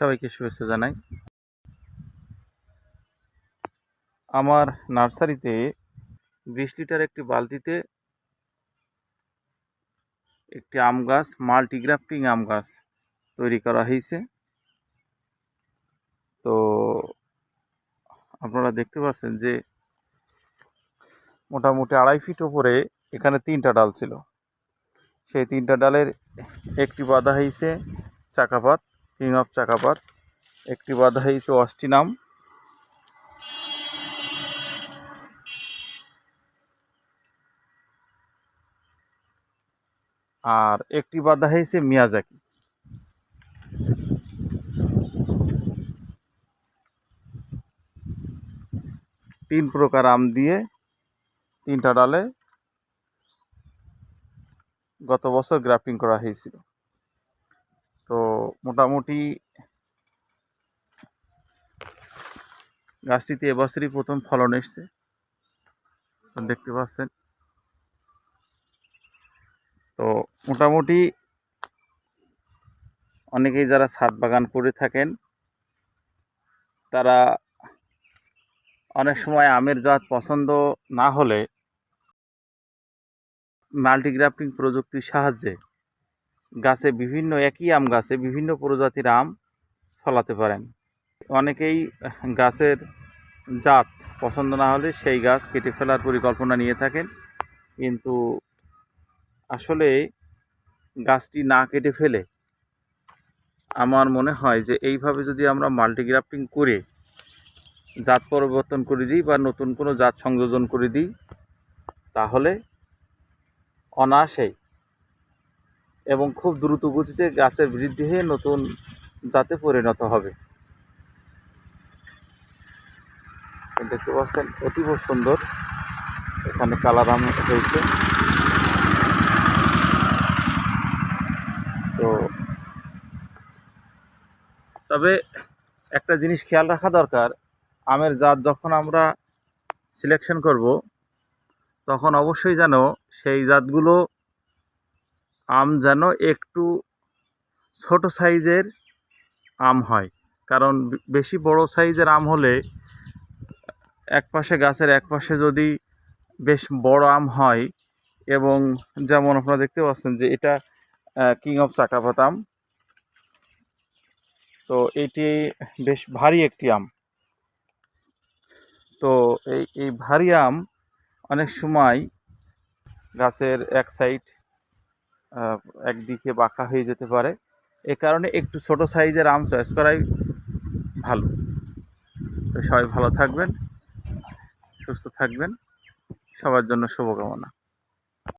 সবাইকে শুভেচ্ছা জানাই। আমার নার্সারিতে বিশ লিটার একটি বালতিতে একটি আম গাছ, মাল্টিগ্রাফটিং আম গাছ তৈরি করা হয়েছে। তো আপনারা দেখতে পাচ্ছেন যে মোটামুটি আড়াই ফিট ওপরে এখানে তিনটা ডাল ছিল। সেই তিনটা ডালের একটি বাঁধা হয়েছে চাকাপাত। কিং অফ চাকাপাত একটি বাঁধা হয়েছে অস্টিনাম আর একটি বাঁধা হয়েছে মিয়াজাকি। তিন প্রকার আম দিয়ে তিনটা ডালে গত বছর গ্রাফটিং করা হয়েছিল। তো মোটামুটি গাছটিতে এবছরই প্রথম ফলন এসছে। দেখতে পাচ্ছেন। তো মোটামুটি অনেকেই যারা ছাদ বাগান করে থাকেন, তারা অনেক সময় আমের জাত পছন্দ না হলে মাল্টিগ্রাফটিং প্রযুক্তির সাহায্যে গাছে বিভিন্ন একই আম গাছে বিভিন্ন প্রজাতির আম ফলাতে পারেন। অনেকেই গাছের জাত পছন্দ না হলে সেই গাছ কেটে ফেলার পরিকল্পনা নিয়ে থাকেন। কিন্তু আসলে গাছটি না কেটে ফেলে আমার মনে হয় যে এইভাবে যদি আমরা মাল্টিগ্রাফটিং করে জাত পরিবর্তন করে দিই বা নতুন কোনো জাত সংযোজন করে দিই, তাহলে অনায়াসেই এবং খুব দ্রুত গতিতে গাছের বৃদ্ধি হয়ে নতুন জাতে পরিণত হবে। দেখতে পাচ্ছেন, অতীব সুন্দর এখানে কালার আম হয়েছে তো তবে একটা জিনিস খেয়াল রাখা দরকার, আমের জাত যখন আমরা সিলেকশন করব, তখন অবশ্যই যেন সেই জাতগুলো আম যেন একটু ছোট সাইজের আম হয়। কারণ বেশি বড় সাইজের আম হলে এক পাশে গাছের এক পাশে যদি বেশ বড় আম হয় এবং যেমন আপনারা দেখতে পাচ্ছেন যে এটা কিং অফ চাকাপাত আম। তো এটি বেশ ভারী একটি আম। তো এই এই ভারী আম অনেক সময় গাছের এক সাইড একদিকে বাঁকা হয়ে যেতে পারে। এ কারণে একটু ছোট সাইজের আম চয়েস করাই ভালো। সবাই ভালো থাকবেন, সুস্থ থাকবেন। সবার জন্য শুভকামনা।